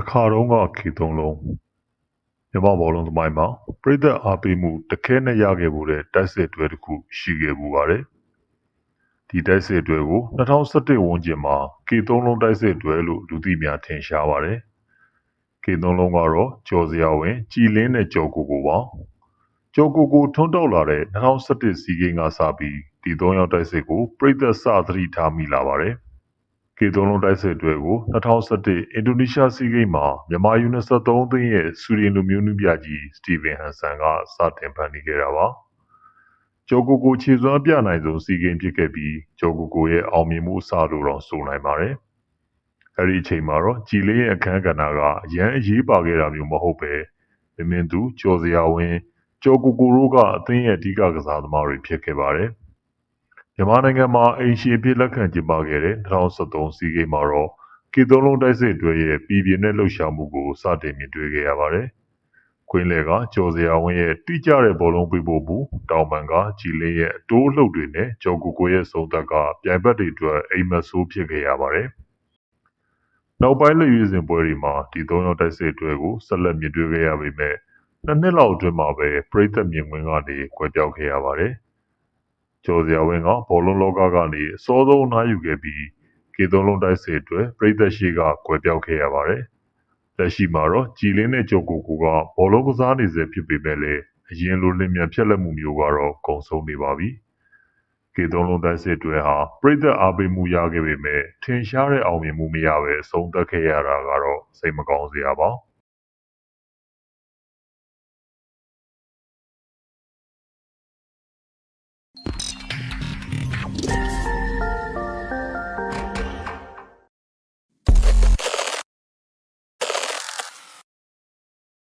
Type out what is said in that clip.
တစ်ခါတုန်းကခေသုံးလုံးမြမဘောလုံးသမိုင်းမှာပြိသက်အားပေးမှုတခဲနဲ့ရခဲ့မှုတဲ့တိုက်စစ်တွဲတစ်ခုရှိခဲ့မှုပါတယ်ဒီတိုက်စစ်တွဲကို2017ဝန်းကျင်မှာကေသုံးလုံးတိုက်စစ်တွဲလို့လူသိများထင်ရှားပါတယ်ကေသုံးလုံးကတော့ကျော်စရာဝင်ကြည်လင်းတဲ့ကြော်ကိုကိုပါကျော်ကိုကိုထွန်းတောက်လာတဲ့2017စီးကိန်းကစပြီးဒီသုံးယောက်တိုက်စစ်ကိုပြိသက်စသတိထားမိလာပါတယ် ကေသုံးလုံးတိုက်စစ်တွဲကို2011အင်ဒိုနီးရှားစီးကိန်းမှာမြန်မာယူ23သိန်းရဲ့စူရီလူမျိုးနုပြကြီးစတီဗင်ဟန်ဆန်ကစတင်ဖန်တီးခဲ့တာပါဂျိုကိုကိုခြေစွမ်းပြနိုင်ဆုံးစီးကိန်းဖြစ်ခဲ့ပြီးဂျိုကိုကိုရဲ့အောင်မြင်မှုအစလိုတော့ဆိုနိုင်ပါတယ်အဲ့ဒီအချိန်မှာတော့ကြည်လေးရဲ့အခန်းကဏ္ဍကအရန်အရေးပါခဲ့တာမျိုးမဟုတ်ပဲမင်းမင်းသူကျော်စရာဝင်ကျော်ကိုကိုတို့ကအသင်းရဲ့အဓိကကစားသမားတွေဖြစ်ခဲ့ပါတယ် မြန်မာနိုင်ငံမှာအိမ်ရှိဖြစ်လက်ခံကျင်းပခဲ့တဲ့2013စီးကိန်းမှာတော့ကီသုံးလုံးတိုက်စစ်တွဲရဲ့ပြည်ပြင်းတဲ့လှုပ်ရှားမှုကိုစတင်မြင်တွေ့ခဲ့ရပါတယ်။ကွင်းလေကကျော်စရာဝင်းရဲ့တိကျတဲ့ဘောလုံးပေးဖို့မှုတောင်ပန်ကကြည်လင်းရဲ့အတိုးလှုပ်တွေနဲ့ကျော်ကိုကိုရဲ့စုံသက်ကပြိုင်ဘက်တွေအတွက်အိမ်မက်ဆိုးဖြစ်ခဲ့ရပါတယ်။နောက်ပိုင်းလက်ရွေးစင်ပွဲတွေမှာဒီသုံးယောက်တိုက်စစ်တွဲကိုဆက်လက်မြင်တွေ့ခဲ့ရပေမဲ့နှစ်နှစ်လောက်အတွင်းမှာပဲပြည်သက်မြင်ကွင်းကနေကွဲပြောက်ခဲ့ရပါတယ်။ ကျော်စရာဝင်းကဘောလုံးလောကကနေအစောဆုံးအနားယူခဲ့ပြီးကေသုံးလုံးတိုက်စစ်အတွက်ပြည်သက်ရှိကကွယ်ပြောက်ခဲ့ရပါတယ်။လက်ရှိမှာတော့ကြည်လင်းနဲ့ကျော်ကိုကိုကဘောလုံးကစားနေစေဖြစ်ပေမဲ့လည်းအရင်လိုလင်းမြန်ဖြက်လက်မှုမျိုးကတော့ကုံဆုံးနေပါပြီ။ကေသုံးလုံးတိုက်စစ်တွေဟာပြည်သက်အားပေးမှုရခဲ့ပေမဲ့ထင်ရှားတဲ့အောင်မြင်မှုမရပဲအဆုံးသတ်ခဲ့ရတာကတော့စိတ်မကောင်းစရာပါ။